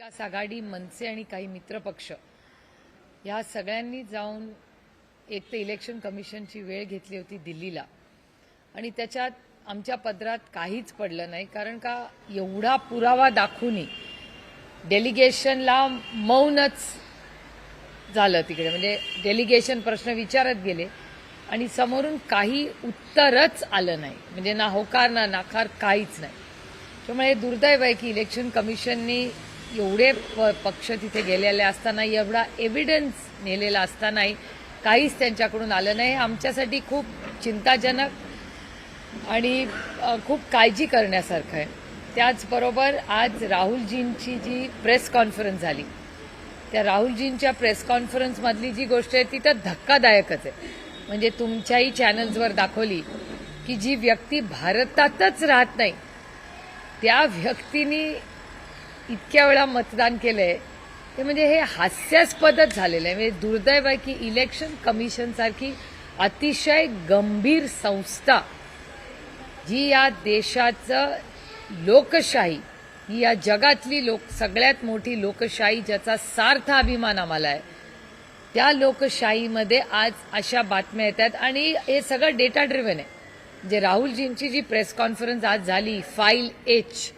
विकास आघाडी मनसे आणि काही मित्रपक्ष ह्या सगळ्यांनी जाऊन एक तर इलेक्शन कमिशनची वेळ घेतली होती दिल्लीला. आणि त्याच्यात आमच्या पदरात काहीच पडलं नाही कारण का एवढा पुरावा दाखवूनही डेलिगेशनला मौनच झालं तिकडे. म्हणजे डेलिगेशन प्रश्न विचारत गेले आणि समोरून काही उत्तरच आलं नाही. म्हणजे ना होकार ना नाकार काहीच नाही. त्यामुळे हे दुर्दैव आहे की इलेक्शन कमिशननी एवढे प- पक्ष तिथे गेलेले असताना एवढा एव्हिडन्स नेलेला असतानाही काहीच त्यांच्याकडून आलं नाही. आमच्यासाठी खूप चिंताजनक आणि खूप काळजी करण्यासारखं आहे. त्याचबरोबर आज राहुलजींची जी प्रेस कॉन्फरन्स झाली त्या राहुलजींच्या प्रेस कॉन्फरन्समधली जी गोष्ट आहे ती तर धक्कादायकच आहे. म्हणजे तुमच्याही चॅनल्सवर दाखवली की जी व्यक्ती भारतातच राहत नाही त्या व्यक्तीने इतक्या वेळा मतदान केलंय. ते म्हणजे हे हास्यास्पदच झालेलं आहे म्हणजे दुर्दैव आहे की इलेक्शन कमिशन सारखी अतिशय गंभीर संस्था जी या देशाचं लोकशाही ही या जगातली लोक सगळ्यात मोठी लोकशाही ज्याचा सार्थ अभिमान आम्हाला आहे. त्या लोकशाहीमध्ये आज अशा बातम्या येतात आणि हे सगळं डेटा ड्रिव्हन आहे. म्हणजे राहुलजींची जी प्रेस कॉन्फरन्स आज झाली फाईल एच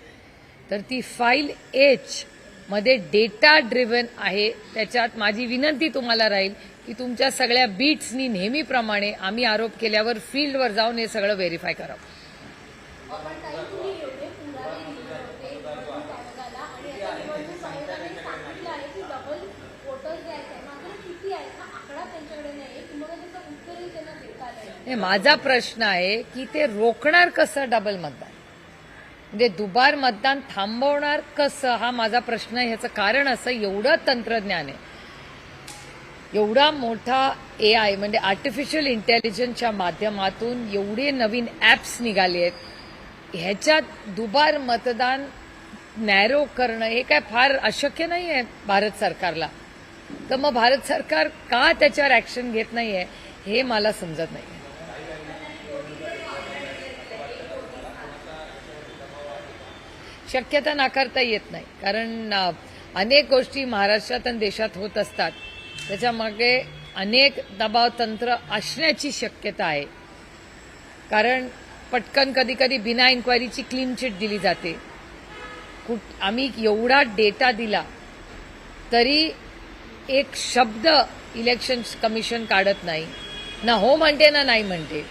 तर ती फाईल एच मध्ये डेटा ड्रिव्हन आहे. त्याच्यात माझी विनंती तुम्हाला राहील की तुमच्या सगळ्या बीट्सनी नेहमीप्रमाणे आम्ही आरोप केल्यावर फील्डवर जाऊन हे सगळं व्हेरीफाय करावं माझा प्रश्न आहे की ते रोखणार कसं डबल मतदान? म्हणजे दुबार मतदान थांबवणार कसं? हा माझा प्रश्न आहे. ह्याचं कारण असं एवढं तंत्रज्ञान आहे. एवढा मोठा ए आय म्हणजे आर्टिफिशियल इंटेलिजन्सच्या माध्यमातून एवढे नवीन ॲप्स निघाले आहेत. ह्याच्यात दुबार मतदान नॅरो करणं हे काय फार अशक्य नाही आहे भारत सरकारला. तर मग भारत सरकार का त्याच्यावर ॲक्शन घेत नाही आहे हे मला समजत नाही शक्यता नाकारता येत नाही. कारण अनेक गोष्टी महाराष्ट्रात आणि देशात होत असतात. त्याच्यामागे अनेक दबाव तंत्र असण्याची शक्यता आहे. कारण पटकन कधी कधी बिना इन्क्वायरीची क्लीन चिट दिली जाते. कुठ आम्ही एवढा डेटा दिला तरी एक शब्द इलेक्शन कमिशन काढत नाही. ना हो म्हणते ना नाही म्हणते.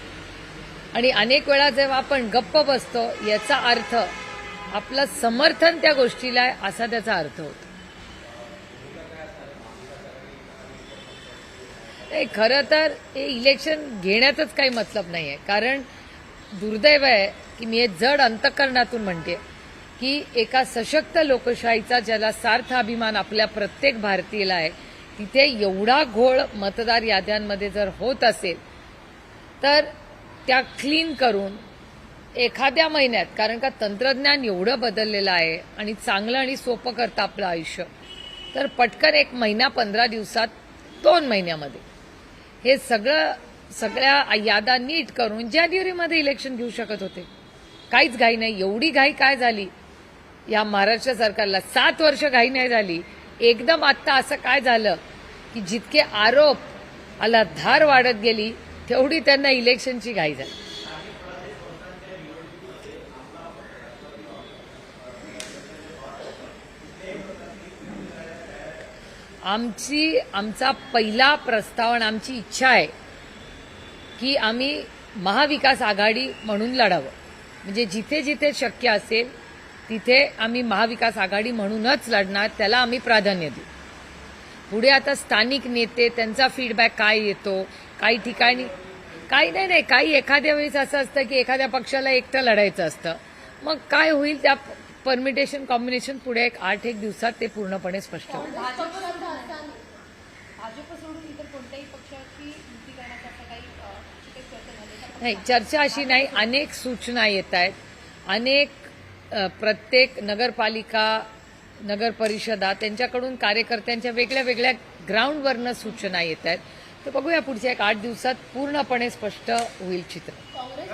आणि अनेक वेळा जेव्हा आपण गप्प बसतो याचा अर्थ आपलं समर्थन त्या गोष्टीला आहे असा त्याचा अर्थ होतो. नाही खरं तर हे इलेक्शन घेण्यातच काही मतलब नाही आहे कारण दुर्दैव आहे की मी हे जड अंतकरणातून म्हणते की एका सशक्त लोकशाहीचा ज्याला सार्थ अभिमान आपल्या प्रत्येक भारतीयाला आहे तिथे एवढा घोळ मतदार याद्यांमध्ये जर होत असेल तर त्या क्लीन करून एखाद्या महिन्यात कारण का तंत्रज्ञान एवढं बदललेलं आहे आणि चांगलं आणि सोपं करतं आपलं आयुष्य. तर पटकन एक महिना पंधरा दिवसात दोन महिन्यामध्ये. हे सगळं सगळ्या यादा नीट करून जानेवारीमध्ये इलेक्शन घेऊ शकत होते. काहीच घाई नाही. एवढी घाई काय झाली? या महाराष्ट्र सरकारला सात वर्ष घाई नाही झाली. एकदम आत्ता असं काय झालं? की जितके आरोप आला धार वाढत गेली तेवढी त्यांना इलेक्शनची घाई झाली. आमची आमचा पहिला प्रस्ताव आणि आमची इच्छा आहे की आम्ही महाविकास आघाडी म्हणून लढावं. म्हणजे जिथे जिथे शक्य असेल तिथे आम्ही महाविकास आघाडी म्हणूनच लढणार त्याला आम्ही प्राधान्य देऊ. पुढे आता स्थानिक नेते त्यांचा फीडबॅक काय येतो काही ठिकाणी काही नाही नाही काही एखाद्या वेळेस असं असतं की एखाद्या पक्षाला एकटं लढायचं असतं. मग काय होईल त्या परमिटेशन कॉम्बिनेशन पुढे एक आठ एक दिवसात ते पूर्णपणे स्पष्ट होईल भाजप असताना भाजप सोडून इतर कोणत्याही पक्षाची युती करण्याचा असं काही अ, अशी काही चर्चा झाली का? नाही चर्चा अशी नाही. अनेक सूचना येत आहेत. अनेक प्रत्येक नगरपालिका नगर परिषदा त्यांच्याकडून कार्यकर्त्यांच्या वेगळ्या वेगळ्या ग्राउंडवरनं सूचना येत आहेत. तर बघूया पुढच्या एक आठ दिवसात पूर्णपणे स्पष्ट होईल चित्र. काँग्रेस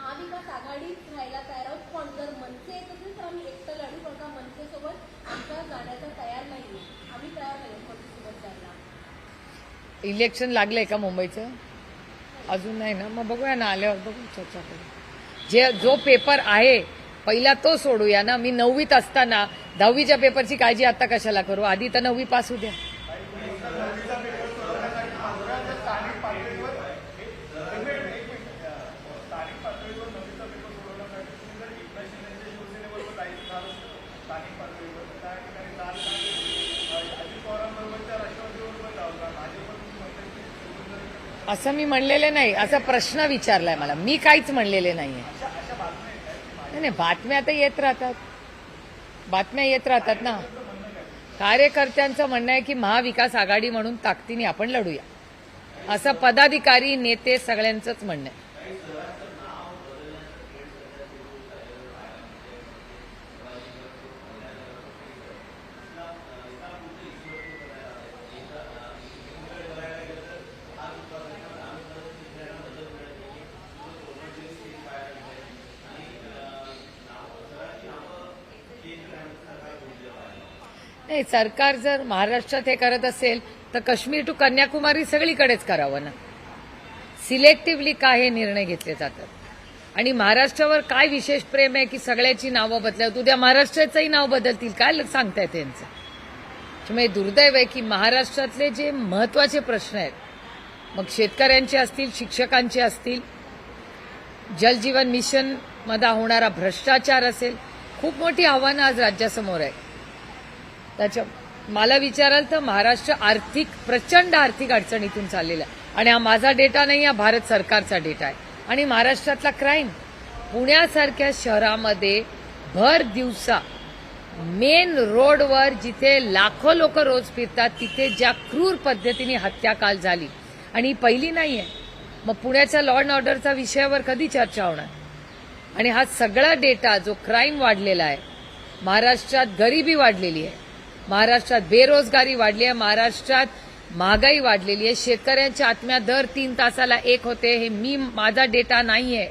महाविकास आघाडी आघाडीत राहायला तयार आहोत. पण जर मनसे येत असेल तर आम्ही एकटं लढू पण का मनसेसोबत आमचा जाण्याचा तयार नाही आम्ही तयार नाही मनसेसोबत जायला. इलेक्शन लागलंय का मुंबईचं? अजून नाही ना? मग बघूया ना आल्यावर बघू चर्चा करू. जे जो पेपर आहे पहिला तो सोडूया ना. मी नववीत असताना दहावीच्या पेपरची काळजी आता कशाला करू? आधी तर नववी पास होऊ द्या. असं मी म्हणलेले नाही. असा प्रश्न विचारलाय मला. मी काहीच म्हणलेले नाहीये. नाही नाही, बातम्या आता येत राहतात. बातम्या येत राहतात ना. कार्यकर्त्यांचं म्हणणं आहे की महाविकास आघाडी म्हणून ताकदीने आपण लढूया. असं पदाधिकारी नेते सगळ्यांचंच म्हणणं आहे. नाही सरकार जर महाराष्ट्रात हे करत असेल तर काश्मीर टू कन्याकुमारी सगळीकडेच करावं ना. सिलेक्टिव्हली काय हे निर्णय घेतले जातात. आणि महाराष्ट्रावर काय विशेष प्रेम आहे की सगळ्याची नावं बदलत उद्या महाराष्ट्राचंही नाव बदलतील काय सांगताय त्यांचं त्यामुळे दुर्दैव आहे की महाराष्ट्रातले जे महत्त्वाचे प्रश्न आहेत मग शेतकऱ्यांचे असतील शिक्षकांचे असतील जलजीवन मिशन मधा होणारा भ्रष्टाचार असेल खूप मोठी आव्हानं आज राज्यासमोर आहे त्याच्या मला विचाराल तर महाराष्ट्र आर्थिक प्रचंड आर्थिक अडचणीतून चाललेला आहे. आणि हा माझा डेटा नाही हा भारत सरकारचा डेटा आहे. आणि महाराष्ट्रातला क्राईम पुण्यासारख्या शहरामध्ये भर दिवसा मेन रोडवर जिथे लाखो लोक रोज फिरतात तिथे ज्या क्रूर पद्धतीने हत्या काल झाली. आणि ही पहिली नाही आहे. मग पुण्याच्या लॉ अँड ऑर्डरचा विषयावर कधी चर्चा होणार? आणि हा सगळा डेटा जो क्राईम वाढलेला आहे महाराष्ट्रात गरिबी वाढलेली आहे. महाराष्ट्रात बेरोजगारी वाढली आहे महाराष्ट्रात महागाई वाढलेली आहे. शेतकऱ्यांच्या आत्म्या दर तीन तासाला एक होते. हे मी माझा डेटा नाही आहे.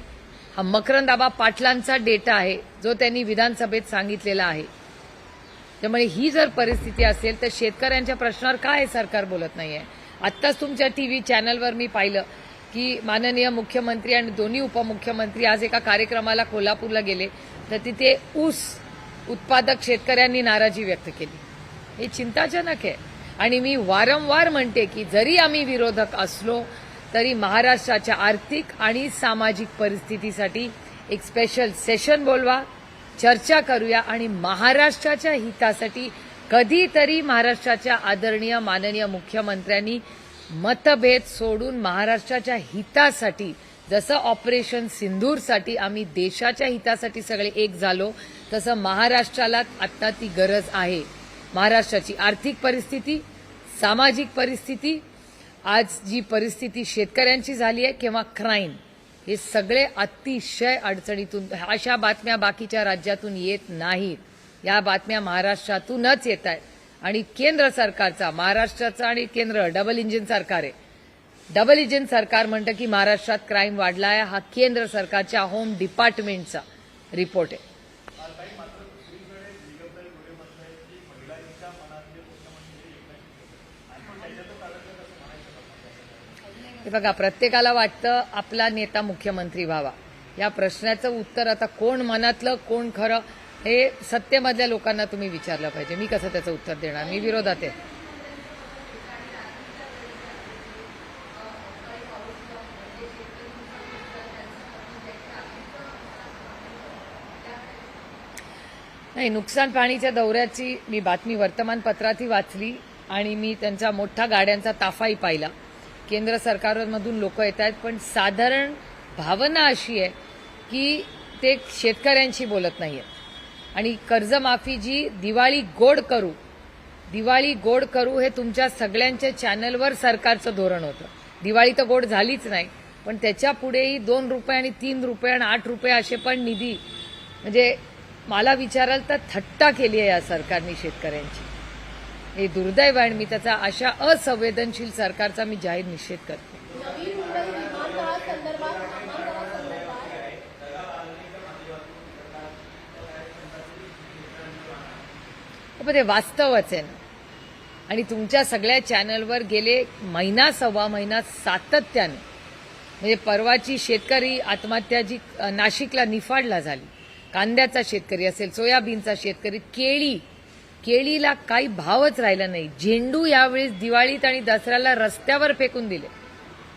हा मकरंदाबा पाटलांचा डेटा आहे जो त्यांनी विधानसभेत सांगितलेला आहे. त्यामुळे ही जर परिस्थिती असेल तर शेतकऱ्यांच्या प्रश्नावर काय सरकार बोलत नाही आहे आत्ताच तुमच्या टीव्ही चॅनलवर मी पाहिलं की माननीय मुख्यमंत्री आणि दोन्ही उपमुख्यमंत्री आज एका कार्यक्रमाला कोल्हापूरला गेले. तर तिथे ऊस उत्पादक शेतकऱ्यांनी नाराजी व्यक्त केली. हे चिंताजनक आहे. आणि मी वारंवार म्हणते की जरी आम्ही विरोधक असलो तरी महाराष्ट्राच्या आर्थिक आणि सामाजिक परिस्थितीसाठी एक स्पेशल सेशन बोलवा चर्चा करूया आणि महाराष्ट्राच्या हितासाठी कधीतरी महाराष्ट्राच्या आदरणीय माननीय मुख्यमंत्र्यांनी मतभेद सोडून महाराष्ट्राच्या हितासाठी जसं ऑपरेशन सिंधूरसाठी आम्ही देशाच्या हितासाठी सगळे एक झालो तसं महाराष्ट्राला आत्ता ती गरज आहे. महाराष्ट्राची आर्थिक परिस्थिती सामाजिक परिस्थिती आज जी परिस्थिती शेतकऱ्यांची झाली आहे किंवा क्राईम हे सगळे अतिशय अडचणीतून अशा बातम्या बाकीच्या राज्यातून येत नाहीत. या बातम्या महाराष्ट्रातूनच येत आहेत. आणि केंद्र सरकारचा महाराष्ट्राचा आणि केंद्र डबल इंजिन सरकार आहे. डबल इंजिन सरकार म्हणतं की महाराष्ट्रात क्राईम वाढला आहे हा केंद्र सरकारच्या होम डिपार्टमेंटचा रिपोर्ट आहे. हे बघा प्रत्येकाला वाटतं आपला नेता मुख्यमंत्री व्हावा. या प्रश्नाचं उत्तर आता कोण मनातलं कोण खरं हे सत्तेमधल्या लोकांना तुम्ही विचारलं पाहिजे. मी कसं त्याचं उत्तर देणार? मी विरोधात आहे. नाही नुकसान पाणीच्या दौऱ्याची मी बातमी वर्तमानपत्रातही वाचली आणि मी त्यांचा मोठा गाड्यांचा ताफाही पाहिला. केंद्र सरकारमधून लोक येत आहेत पण साधारण भावना अशी आहे की ते शेतकऱ्यांशी बोलत नाही आहेत आणि कर्जमाफी जी दिवाळी गोड करू दिवाळी गोड करू हे तुमच्या सगळ्यांच्या चॅनलवर सरकारचं धोरण होतं. दिवाळी तर गोड झालीच नाही पण त्याच्या पुढेही दोन रुपये आणि तीन रुपये आणि आठ रुपये असे पण निधी म्हणजे मला विचाराल तर थट्टा केली आहे या सरकारने शेतकऱ्यांची. हे दुर्दैव आणि मी त्याचा अशा असंवेदनशील सरकारचा मी जाहीर निषेध करते. ते वास्तवच आहे ना. आणि तुमच्या सगळ्या चॅनलवर गेले महिना सव्वा महिना सातत्याने म्हणजे परवाची शेतकरी आत्महत्या जी नाशिकला निफाडला झाली कांद्याचा शेतकरी असेल सोयाबीनचा शेतकरी केळी केळीला काही भावच राहिला नाही. झेंडू यावेळेस दिवाळीत आणि दसऱ्याला रस्त्यावर फेकून दिले.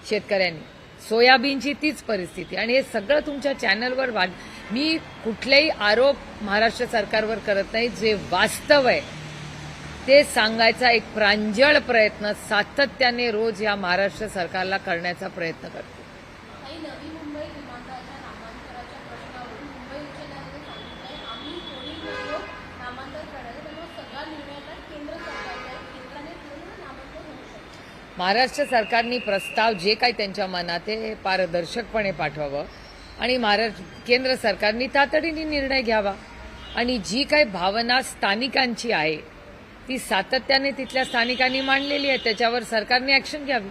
शेतकऱ्यांनी. सोयाबीनची तीच परिस्थिती. आणि हे सगळं तुमच्या चॅनलवर वाद मी कुठलेही आरोप महाराष्ट्र सरकारवर करत नाही. जे वास्तव आहे ते सांगायचा एक प्रांजळ प्रयत्न सातत्याने रोज या महाराष्ट्र सरकारला करण्याचा प्रयत्न करतो काही नवी मुंबई विमानतळाच्या नामांतराच्या प्रश्नावरून मुंबई उच्च न्यायालयाने सांगितलंय आम्ही कोणी लोक नामांतर करण्याचा त्यामुळे सगळा निर्णय आता केंद्र सरकारचा आहे केंद्राने पूर्ण नामांतर होऊ शकतं महाराष्ट्र सरकारनी प्रस्ताव जे काही त्यांच्या मनात आहे हे पारदर्शकपणे पाठवावं आणि महाराष्ट्र केंद्र सरकारनी तातडीने निर्णय घ्यावा. आणि जी काही भावना स्थानिकांची आहे ती सातत्याने तिथल्या स्थानिकांनी मांडलेली आहे त्याच्यावर सरकारने ॲक्शन घ्यावी.